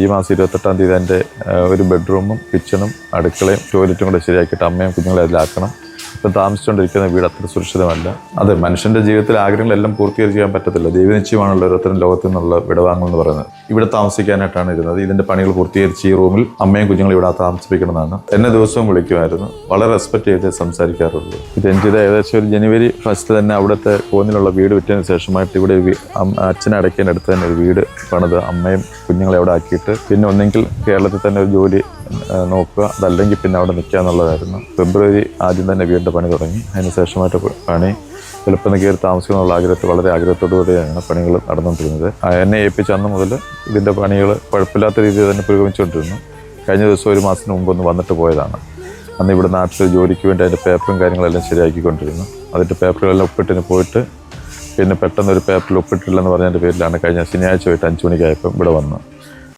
ഈ മാസം ഇരുപത്തെട്ടാം തീയതി എന്റെ ഒരു ബെഡ്റൂമും കിച്ചണും അടുക്കളയും ടോയ്ലറ്റും കൂടെ ശരിയാക്കിയിട്ട് അമ്മയും കുഞ്ഞുങ്ങളെ അതിലാക്കണം ഇപ്പം താമസിച്ചുകൊണ്ടിരിക്കുന്ന വീട് അത്ര സുരക്ഷിതമല്ല. അതെ മനുഷ്യന്റെ ജീവിതത്തിലെ ആഗ്രഹങ്ങളെല്ലാം പൂർത്തീകരിക്കാൻ പറ്റത്തില്ല. ദൈവനിശ്ചയമാണല്ലോ ഓരോരുത്തരും ലോകത്തിൽ നിന്നുള്ള വിടവാങ്ങൽ എന്ന് പറയുന്നത്. ഇവിടെ താമസിക്കാനായിട്ടാണ് ഇരുന്നത്. ഇതിന്റെ പണികൾ പൂർത്തീകരിച്ച് ഈ റൂമിൽ അമ്മയും കുഞ്ഞുങ്ങളും ഇവിടെ താമസിപ്പിക്കണമെന്നാണ്. എന്നെ ദിവസവും വിളിക്കുമായിരുന്നു. വളരെ റെസ്പെക്ട് ചെയ്ത് സംസാരിക്കാറുള്ളൂ. ഇത് രഞ്ജിത ഏകദേശം ഒരു ജനുവരി ഫസ്റ്റ് തന്നെ അവിടുത്തെ കോന്നിലുള്ള വീട് വിറ്റതിന് ശേഷമായിട്ട് ഇവിടെ അച്ഛനടയ്ക്കാൻ അടുത്ത് തന്നെ ഒരു വീട് പണിത് അമ്മയും കുഞ്ഞുങ്ങളെ അവിടെ ആക്കിയിട്ട് പിന്നെ ഒന്നെങ്കിൽ കേരളത്തിൽ തന്നെ ഒരു ജോലി നോക്കുക. അതല്ലെങ്കിൽ പിന്നെ അവിടെ നിൽക്കുക എന്നുള്ളതായിരുന്നു. ഫെബ്രുവരി ആദ്യം തന്നെ വീടിന്റെ പണി തുടങ്ങി. അതിന് ശേഷമായിട്ട് പണി എളുപ്പം കയറി താമസിക്കാനുള്ള ആഗ്രഹത്തിൽ വളരെ ആഗ്രഹത്തോടുകൂടിയാണ് പണികൾ നടന്നുകൊണ്ടിരുന്നത്. എന്നെ ഏൽപ്പിച്ച അന്ന് മുതൽ ഇതിന്റെ പണികൾ കുഴപ്പമില്ലാത്ത രീതിയിൽ തന്നെ പുരോഗമിച്ചുകൊണ്ടിരുന്നു. കഴിഞ്ഞ ദിവസം ഒരു മാസത്തിന് മുമ്പ് ഒന്ന് വന്നിട്ട് പോയതാണ്. അന്ന് ഇവിടെ നാട്ടിൽ ജോലിക്ക് വേണ്ടി അതിന്റെ പേപ്പറും കാര്യങ്ങളെല്ലാം ശരിയാക്കിക്കൊണ്ടിരുന്നു. അതിന്റെ പേപ്പറുകളെല്ലാം ഒപ്പിട്ടിന് പോയിട്ട് പിന്നെ പെട്ടെന്ന് ഒരു പേപ്പറിൽ ഒപ്പിട്ടില്ലെന്ന് പറഞ്ഞതിന്റെ പേരിലാണ് കഴിഞ്ഞ ശനിയാഴ്ച പോയിട്ട് അഞ്ച് മണിക്കായപ്പം ഇവിടെ വന്നത്.